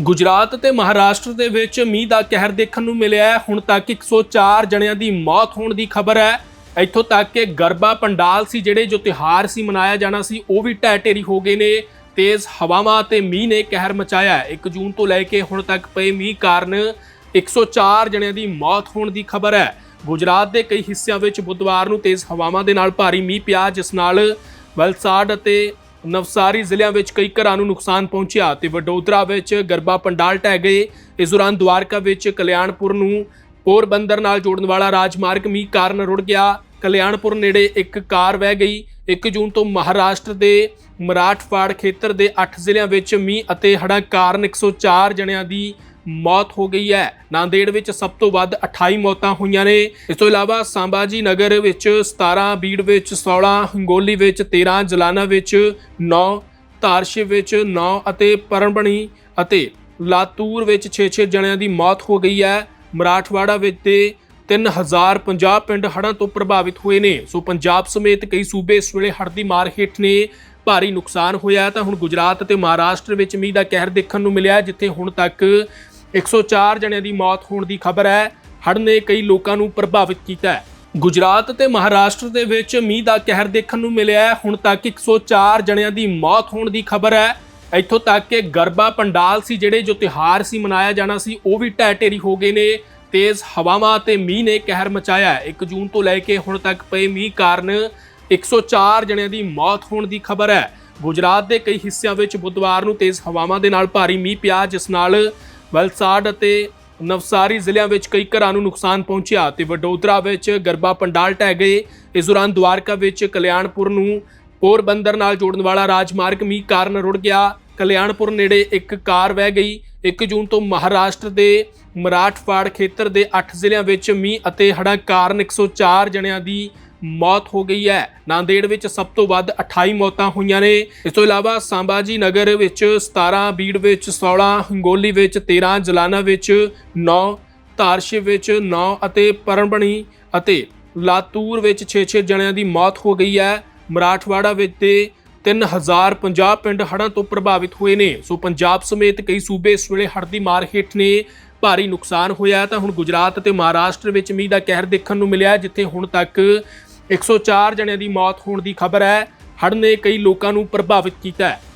ਗੁਜਰਾਤ ਤੇ ਮਹਾਰਾਸ਼ਟਰ ਦੇ ਵਿੱਚ ਮੀਂਹ ਦਾ ਕਹਿਰ ਦੇਖਣ ਨੂੰ ਮਿਲਿਆ ਹੈ। ਹੁਣ ਤੱਕ 104 ਜਣਿਆਂ ਦੀ ਮੌਤ ਹੋਣ ਦੀ ਖਬਰ ਹੈ। ਇੱਥੋਂ ਤੱਕ ਕਿ ਗਰਬਾ ਪੰਡਾਲ ਸੀ ਜਿਹੜੇ ਜੋ ਤਿਹਾਰ ਸੀ ਮਨਾਇਆ ਜਾਣਾ ਸੀ, ਉਹ ਵੀ ਢਹਿ ਢੇਰੀ ਹੋ ਗਏ ਨੇ। ਤੇਜ਼ ਹਵਾਵਾਂ ਤੇ ਮੀਂਹ ਨੇ ਕਹਿਰ ਮਚਾਇਆ ਹੈ। 1 ਜੂਨ ਤੋਂ ਲੈ ਕੇ ਹੁਣ ਤੱਕ ਪਏ ਮੀਂਹ ਕਾਰਨ 104 ਜਣਿਆਂ ਦੀ ਮੌਤ ਹੋਣ ਦੀ ਖਬਰ ਹੈ। ਗੁਜਰਾਤ ਦੇ ਕਈ ਹਿੱਸਿਆਂ ਵਿੱਚ ਬੁੱਧਵਾਰ ਨੂੰ ਤੇਜ਼ ਹਵਾਵਾਂ ਦੇ ਨਾਲ ਭਾਰੀ ਮੀਂਹ ਪਿਆ, ਜਿਸ ਨਾਲ ਵਲਸਾੜ ਅਤੇ ਨਵਸਾਰੀ ਜ਼ਿਲ੍ਹਿਆਂ ਵਿੱਚ ਕਈ ਘਰਾਂ ਨੂੰ ਨੁਕਸਾਨ ਪਹੁੰਚਿਆ ਤੇ ਵਡੋਦਰਾ ਵਿੱਚ ਗਰਬਾ ਪੰਡਾਲ ਢਹਿ ਗਏ। ਇਸ ਦੌਰਾਨ ਦੁਆਰਕਾ ਵਿੱਚ ਕਲਿਆਣਪੁਰ ਨੂੰ ਪੋਰਬੰਦਰ ਨਾਲ ਜੋੜਨ ਵਾਲਾ ਰਾਜਮਾਰਗ ਮੀਂਹ ਕਾਰਨ ਰੁੜ ਗਿਆ। ਕਲਿਆਣਪੁਰ ਨੇੜੇ ਇੱਕ ਕਾਰ ਵਹਿ ਗਈ। 1 ਜੂਨ ਤੋਂ ਮਹਾਰਾਸ਼ਟਰ ਦੇ ਮਰਾਠਵਾੜ ਖੇਤਰ ਦੇ 8 ਜ਼ਿਲ੍ਹਿਆਂ ਵਿੱਚ ਮੀਂਹ ਅਤੇ ਹੜ੍ਹਾਂ ਕਾਰਨ 104 ਜਣਿਆਂ ਦੀ ਮੌਤ ਹੋ ਗਈ ਹੈ। ਨਾਂਦੇੜ ਵਿੱਚ ਸਭ ਤੋਂ ਵੱਧ 28 ਮੌਤਾਂ ਹੋਈਆਂ ਨੇ। ਇਸ ਤੋਂ ਇਲਾਵਾ ਸੰਭਾਜੀ ਨਗਰ ਵਿੱਚ 17 ਬੀੜ ਵਿੱਚ 16 ਹਿੰਗੋਲੀ ਵਿੱਚ 13 ਜਲਾਨਾ ਵਿੱਚ 9 ਧਾਰਸ਼ਿਵ ਵਿੱਚ 9 ਅਤੇ ਪਰਣਬਣੀ ਅਤੇ ਲਾਤੂਰ ਵਿੱਚ 6-6 ਜਣਿਆਂ ਦੀ ਮੌਤ ਹੋ ਗਈ ਹੈ। ਮਰਾਠਵਾੜਾ ਵਿੱਚ ਤੇ 3050 ਪਿੰਡ ਹੜ੍ਹਾਂ ਤੋਂ ਪ੍ਰਭਾਵਿਤ ਹੋਏ ਨੇ। ਸੋ ਪੰਜਾਬ ਸਮੇਤ ਕਈ ਸੂਬੇ ਇਸ ਵੇਲੇ ਹੜ੍ਹ ਦੀ ਮਾਰ ਹੇਠ ਨੇ। ਭਾਰੀ ਨੁਕਸਾਨ ਹੋਇਆ ਤਾਂ ਹੁਣ ਗੁਜਰਾਤ ਅਤੇ ਮਹਾਰਾਸ਼ਟਰ ਵਿੱਚ ਮੀਂਹ ਦਾ ਕਹਿਰ ਦੇਖਣ ਨੂੰ ਮਿਲਿਆ ਜਿੱਥੇ ਹੁਣ ਤੱਕ 104 ਜਣਿਆਂ ਦੀ ਮੌਤ ਹੋਣ ਦੀ ਖਬਰ ਹੈ। ਹੜ੍ਹ ਨੇ ਕਈ ਲੋਕਾਂ ਨੂੰ ਪ੍ਰਭਾਵਿਤ ਕੀਤਾ ਹੈ। ਗੁਜਰਾਤ ਤੇ ਮਹਾਰਾਸ਼ਟਰ ਦੇ ਵਿੱਚ ਮੀਂਹ ਦਾ ਕਹਿਰ ਦੇਖਣ ਨੂੰ ਮਿਲਿਆ ਹੈ। ਹੁਣ ਤੱਕ 104 ਜਣਿਆਂ ਦੀ ਮੌਤ ਹੋਣ ਦੀ ਖਬਰ ਹੈ। ਇੱਥੋਂ ਤੱਕ ਕਿ ਗਰਬਾ ਪੰਡਾਲ ਸੀ ਜਿਹੜੇ ਜੋ ਤਿਹਾਰ ਸੀ ਮਨਾਇਆ ਜਾਣਾ ਸੀ, ਉਹ ਵੀ ਢਹਿ ਢੇਰੀ ਹੋ ਗਏ ਨੇ। ਤੇਜ਼ ਹਵਾਵਾਂ ਤੇ ਮੀਂਹ ਨੇ ਕਹਿਰ ਮਚਾਇਆ ਹੈ। 1 ਜੂਨ ਤੋਂ ਲੈ ਕੇ ਹੁਣ ਤੱਕ ਪਏ ਮੀਂਹ ਕਾਰਨ 104 ਜਣਿਆਂ ਦੀ ਮੌਤ ਹੋਣ ਦੀ ਖਬਰ ਹੈ। ਗੁਜਰਾਤ ਦੇ ਕਈ ਹਿੱਸਿਆਂ ਵਿੱਚ ਬੁੱਧਵਾਰ ਨੂੰ ਤੇਜ਼ ਹਵਾਵਾਂ ਦੇ ਨਾਲ ਭਾਰੀ ਮੀਂਹ ਪਿਆ, ਜਿਸ ਨਾਲ ਵਲਸਾੜ ਅਤੇ ਨਵਸਾਰੀ ਜ਼ਿਲ੍ਹਿਆਂ ਵਿੱਚ ਕਈ ਘਰਾਂ ਨੂੰ ਨੁਕਸਾਨ ਪਹੁੰਚਿਆ ਤੇ ਵਡੋਦਰਾ ਵਿੱਚ ਗਰਬਾ ਪੰਡਾਲ ਢਹਿ ਗਏ। ਇਸ ਦੌਰਾਨ ਦੁਆਰਕਾ ਵਿੱਚ ਕਲਿਆਣਪੁਰ ਨੂੰ ਪੋਰਬੰਦਰ ਨਾਲ ਜੋੜਨ ਵਾਲਾ ਰਾਜਮਾਰਗ ਮੀਂਹ ਕਾਰਨ ਰੁੜ ਗਿਆ। ਕਲਿਆਣਪੁਰ ਨੇੜੇ ਇੱਕ ਕਾਰ ਵਹਿ ਗਈ। 1 ਜੂਨ ਤੋਂ ਮਹਾਰਾਸ਼ਟਰ ਦੇ ਮਰਾਠਵਾੜ ਖੇਤਰ ਦੇ 8 ਜ਼ਿਲ੍ਹਿਆਂ ਵਿੱਚ ਮੀਂਹ ਅਤੇ ਹੜ੍ਹਾਂ ਕਾਰਨ 104 ਜਣਿਆਂ ਦੀ ਮੌਤ ਹੋ ਗਈ ਹੈ। ਨਾਂਦੇੜ ਵਿੱਚ ਸਭ ਤੋਂ ਵੱਧ 28 ਮੌਤਾਂ ਹੋਈਆਂ ਨੇ। ਇਸ ਤੋਂ ਇਲਾਵਾ ਸੰਭਾਜੀ ਨਗਰ ਵਿੱਚ 17 ਬੀੜ ਵਿੱਚ 16 ਹਿੰਗੋਲੀ ਵਿੱਚ 13 ਜਲਾਨਾ ਵਿੱਚ 9 ਧਾਰਸ਼ਿਵ ਵਿੱਚ 9 ਅਤੇ ਪਰਣਬਣੀ ਅਤੇ ਲਾਤੂਰ ਵਿੱਚ 6-6 ਜਣਿਆਂ ਦੀ ਮੌਤ ਹੋ ਗਈ ਹੈ। ਮਰਾਠਵਾੜਾ ਵਿੱਚ ਤੇ 3050 ਪਿੰਡ ਹੜ੍ਹਾਂ ਤੋਂ ਪ੍ਰਭਾਵਿਤ ਹੋਏ ਨੇ। ਸੋ ਪੰਜਾਬ ਸਮੇਤ ਕਈ ਸੂਬੇ ਇਸ ਵੇਲੇ ਹੜ੍ਹ ਦੀ ਮਾਰ ਹੇਠ ਨੇ। ਭਾਰੀ ਨੁਕਸਾਨ ਹੋਇਆ ਤਾਂ ਹੁਣ ਗੁਜਰਾਤ ਅਤੇ ਮਹਾਰਾਸ਼ਟਰ ਵਿੱਚ ਮੀਂਹ ਦਾ ਕਹਿਰ ਦੇਖਣ ਨੂੰ ਮਿਲਿਆ ਜਿੱਥੇ ਹੁਣ ਤੱਕ 104 ਜਣਿਆਂ ਦੀ ਮੌਤ ਹੋਣ ਦੀ ਖਬਰ ਹੈ। ਹੜ੍ਹ ਨੇ ਕਈ ਲੋਕਾਂ ਨੂੰ ਪ੍ਰਭਾਵਿਤ ਕੀਤਾ ਹੈ।